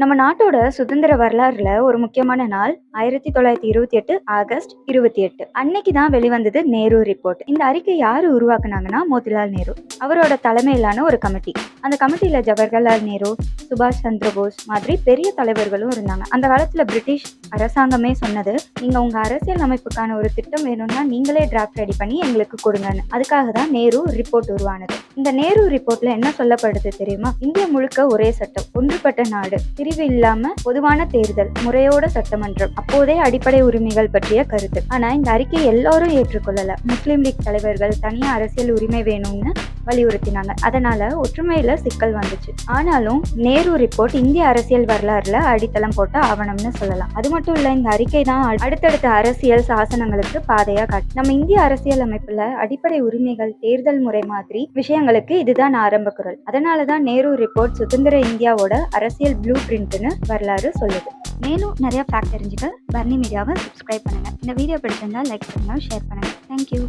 நம்ம நாட்டோட சுதந்திர வரலாறுல ஒரு முக்கியமான நாள் ஆயிரத்தி தொள்ளாயிரத்தி இருபத்தி எட்டு ஆகஸ்ட் இருபத்தி எட்டு. அன்னைக்கு தான் வெளிவந்தது நேரு ரிப்போர்ட் இந்த அறிக்கை யாரு உருவாக்குனாங்கன்னா மோதிலால் நேரு. அவரோட தலைமையிலான ஒரு கமிட்டி. அந்த கமிட்டியில ஜவஹர்லால் நேரு சுபாஷ் சந்திர போஸ் மாதிரி பெரிய தலைவர்களும் இருந்தாங்க. அந்த காலத்துல பிரிட்டிஷ் அரசாங்கமே சொன்னது நீங்கள் உங்கள் அரசியல் அமைப்புக்கான ஒரு திட்டம் வேணும்னா நீங்களே டிராஃப்ட் ரெடி பண்ணி எங்களுக்கு கொடுங்கன்னு. அதுக்காக தான் நேரு ரிப்போர்ட் உருவானது. இந்த நேரு ரிப்போர்ட்ல என்ன சொல்லப்படுது தெரியுமா? இந்திய முழுக்க ஒரே சட்டம் ஒன்றுபட்ட நாடு பிரிவு இல்லாம பொதுவான தேர்தல் முறையோட சட்டமன்றம் அப்போதே அடிப்படை உரிமைகள் பற்றிய கருத்து. ஆனா இந்த அறிக்கை எல்லாரும் ஏற்றுக்கொள்ளல. முஸ்லீம் லீக் தலைவர்கள் தனியா அரசியல் உரிமை வேணும்னு வலியுறுத்தினாங்க. அதனால ஒற்றுமையில சிக்கல் வந்துச்சு. ஆனாலும் நேரு ரிப்போர்ட் இந்திய அரசியல் வரலாறுல அடித்தளம் போட்ட ஆவணம்னு சொல்லலாம். அது மட்டும் இல்ல இந்த அறிக்கை தான் அடுத்தடுத்த அரசியல் சாசனங்களுக்கு பாதையா காட்டு நம்ம இந்திய அரசியல் அமைப்புல அடிப்படை உரிமைகள் தேர்தல் முறை மாதிரி விஷயங்களுக்கு இதுதான் ஆரம்ப குரல். அதனாலதான் நேரு ரிப்போர்ட் சுதந்திர இந்தியாவோட அரசியல் ப்ளூ பிரிண்ட்னு வரலாறு சொல்லுது. மேலும் நிறைய ஃபேக்ட் தெரிஞ்சுக்க பர்னி மீடியாவை சப்ஸ்கிரைப் பண்ணுங்க. இந்த வீடியோ பிடிச்சிருந்தா லைக் பண்ணுங்க ஷேர் பண்ணுங்க. தேங்க்யூ